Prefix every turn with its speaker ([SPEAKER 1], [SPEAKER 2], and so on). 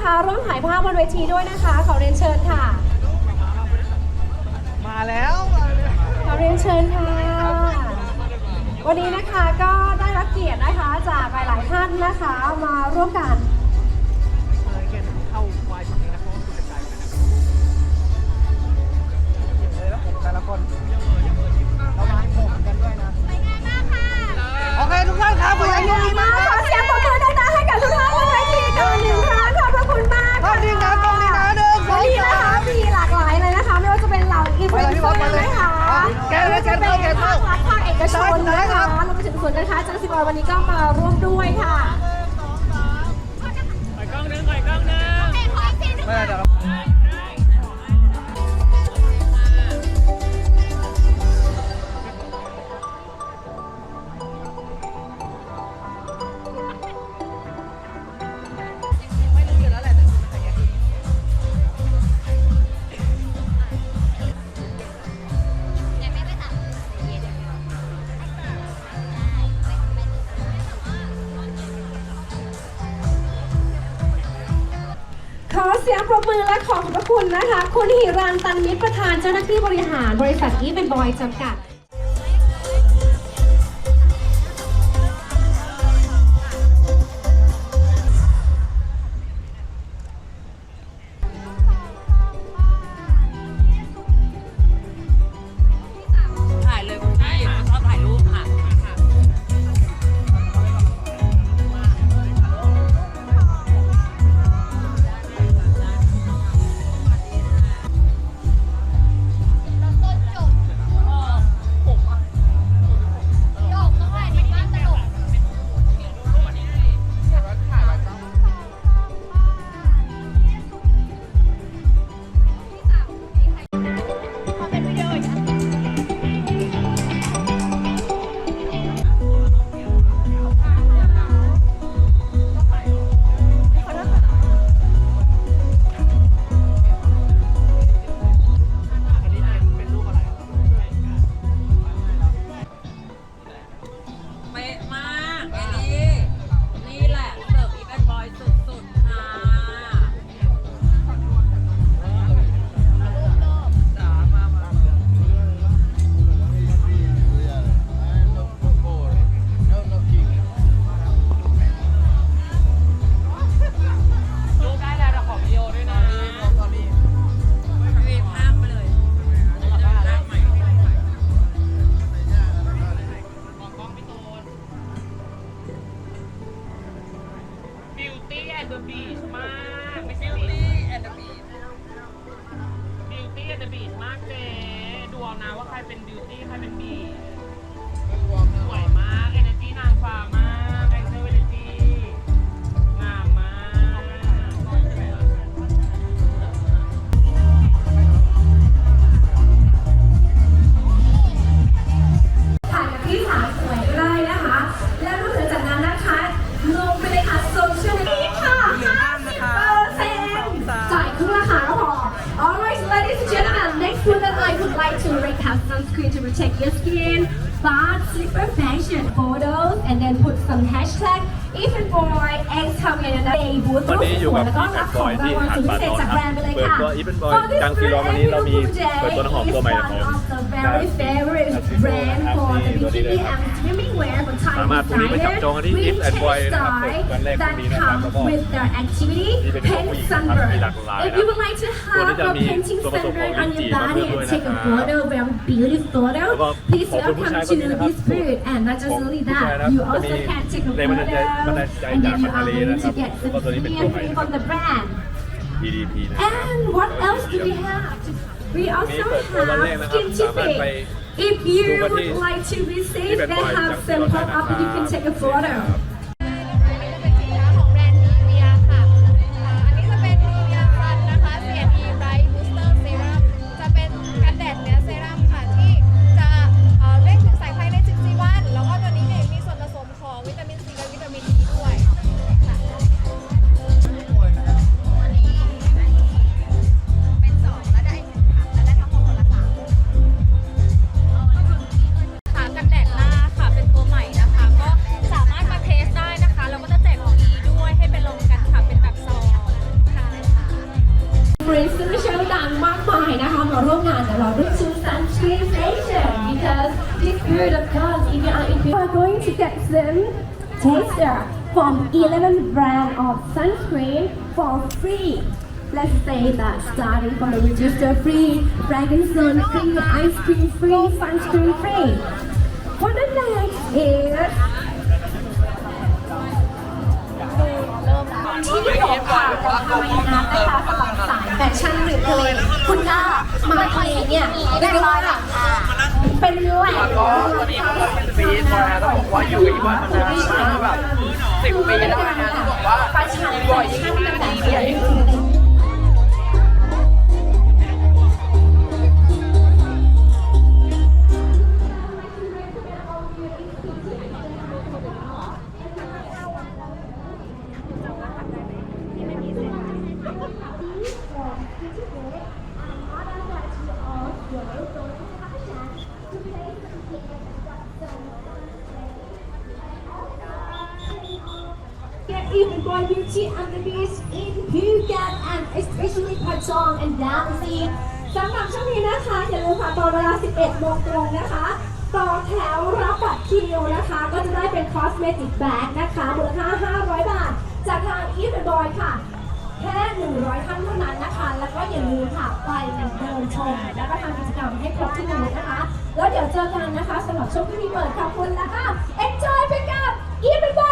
[SPEAKER 1] นะคะร่วมถ่ายภาพบนเวทีด้วยนะคะ ขอเรียนเชิญค่ะ
[SPEAKER 2] มาแล้วมาแล้ว
[SPEAKER 1] ขอเรียนเชิญค่ะ วันนี้นะคะก็ได้รับเกียรตินะคะจากหลายๆท่านนะคะ มาร่วมกัน
[SPEAKER 2] เออแกเข้าควายชุดนี้นะเพราะว่าคุณจะไกลนะครับเห็นเลยแล้วผมแต่ละคนเรามาให้ผมกันด้วยนะ โอเคทุกท่านครับ
[SPEAKER 1] สวยงามมาก คเอ
[SPEAKER 2] ก
[SPEAKER 1] ชนนะคะรวมไปถึงส่วนการค้าจังสิบอวันนี้ก็มาร่วมด้วยค่ะ
[SPEAKER 2] เสี
[SPEAKER 1] ยงปรบมือและขอบพระคุณนะคะ คุณหิรันตันมิตรประธานเจ้าหน้าที่บริหารบริษัทอีเป็นบอยจำกัด
[SPEAKER 3] บิ
[SPEAKER 4] ว
[SPEAKER 3] ตี้ใค
[SPEAKER 5] รเป็นบีสวยมากเอเนจีนางฟ้ามาก
[SPEAKER 1] like to recap sunscreen to protect your skin but super fashion photos and then put some hashtag even boy X ทำยังไงนะ Day Booth
[SPEAKER 6] วันนี้อยู่กับ
[SPEAKER 1] แล้วก็รับของรางวัลสุดพิเศษจากแบรนด์ไปเลยค่ะ
[SPEAKER 6] เปิดตัว Even Boy กลางซีรอวันนี้เรามีเปิดตัวน้ำหอมตัวใหม่ของ
[SPEAKER 1] very favorite brand for the bikini and swimming wear for Thai
[SPEAKER 6] สามารถพรุ่งนี้ไปจับจองกันที่
[SPEAKER 1] with
[SPEAKER 6] If and Boy นะครับ
[SPEAKER 1] textile
[SPEAKER 6] วันแรกพรุ่งนี้
[SPEAKER 1] that
[SPEAKER 6] นะครับ
[SPEAKER 1] come
[SPEAKER 6] แล้วก็
[SPEAKER 1] with their activity
[SPEAKER 6] นี่เป็นของ
[SPEAKER 1] paint
[SPEAKER 6] ผู้หญิงนะครับ
[SPEAKER 1] sunburn
[SPEAKER 6] มีหลากหลาย
[SPEAKER 1] if you would like to
[SPEAKER 6] ตัวนี้
[SPEAKER 1] have
[SPEAKER 6] จะ
[SPEAKER 1] a
[SPEAKER 6] มี
[SPEAKER 1] painting
[SPEAKER 6] ส่วนผสมของ
[SPEAKER 1] sunburn on
[SPEAKER 6] ลิ้นจี่
[SPEAKER 1] your
[SPEAKER 6] มา
[SPEAKER 1] body
[SPEAKER 6] ด้วย
[SPEAKER 1] and take a
[SPEAKER 6] นะครับ
[SPEAKER 1] photo very beautiful
[SPEAKER 6] แล้ว
[SPEAKER 1] photo
[SPEAKER 6] ก็
[SPEAKER 1] please
[SPEAKER 6] ของคุณผู้
[SPEAKER 1] welcome
[SPEAKER 6] ชายค
[SPEAKER 1] to
[SPEAKER 6] นนี้นะครับ
[SPEAKER 1] this booth and not just
[SPEAKER 6] ของ
[SPEAKER 1] only
[SPEAKER 6] ผู้ชาย
[SPEAKER 1] that
[SPEAKER 6] นะ
[SPEAKER 1] you
[SPEAKER 6] จะ
[SPEAKER 1] also
[SPEAKER 6] มี
[SPEAKER 1] can take a
[SPEAKER 6] แรงบันดาลใจ
[SPEAKER 1] photo
[SPEAKER 6] บันดาลใจ
[SPEAKER 1] and
[SPEAKER 6] จาก
[SPEAKER 1] then you
[SPEAKER 6] มาทะ
[SPEAKER 1] are
[SPEAKER 6] เล
[SPEAKER 1] going
[SPEAKER 6] นะค
[SPEAKER 1] to
[SPEAKER 6] รับ
[SPEAKER 1] get
[SPEAKER 6] แล้วก็ตัวนี้เป็นตัวใหม่
[SPEAKER 1] something
[SPEAKER 6] นะครั
[SPEAKER 1] from
[SPEAKER 6] บ
[SPEAKER 1] the brand
[SPEAKER 6] DDP นะครับ
[SPEAKER 1] And what else do we have? We also
[SPEAKER 6] นี่เปิดตัววันแรก
[SPEAKER 1] have
[SPEAKER 6] นะครับ
[SPEAKER 1] skin
[SPEAKER 6] สามารถไป
[SPEAKER 1] tipping. If you would like to
[SPEAKER 6] receive,
[SPEAKER 1] they have some pop up you can take a photo. influencer ชื่อดังมากมายนะคะมาร่วมงานกับเราด้วย Two Sunscreen Station because this period of time if you are in we are going to get some taster from 11 brand of sunscreen for free Let's say that starting from the register free, Frankenstein free, ice cream free, sunscreen free. For the next is ที่หกค่ะเราทำงานนะคะสำหรับสายแฟชั่นหรือทะเลคุณก็มาทะเลเนี่ยเรียกว่าเป็นแหล่ง
[SPEAKER 2] ก็วันนี้มันเป็นปีมาต้องบอกว่าอยู่กับอีวันมานานมากแบบสิบปีได้นะต้องบอกว่า
[SPEAKER 1] ประชันบ่อยยิ่งเป็นแบบใหญ่ Get even more beauty on the beach in Phuket and especially Pachong and Dempsey สำหรับช่วงนี้นะคะ อย่าลืมค่ะตอนเวลา 11โมงตรงนะคะ ต่อแถวรับบัตรคิวนะคะ ก็จะได้เป็น cosmetic bag นะคะมูลค่า 500 บาท จากทาง e v e n Boy ค่ะ แค่ 100 ท่านเท่านั้นนะคะ แล้วก็อย่าลืมค่ะไปเดินชม แล้วก็ทำกิจกรรมให้ครบที่บูธนะคะ แล้วเดี๋ยวเจอกันนะคะสำหรับช่วงที่มีเปิดขอบคุณแล้วค่ะ enjoy ไปกับ e v e n Boy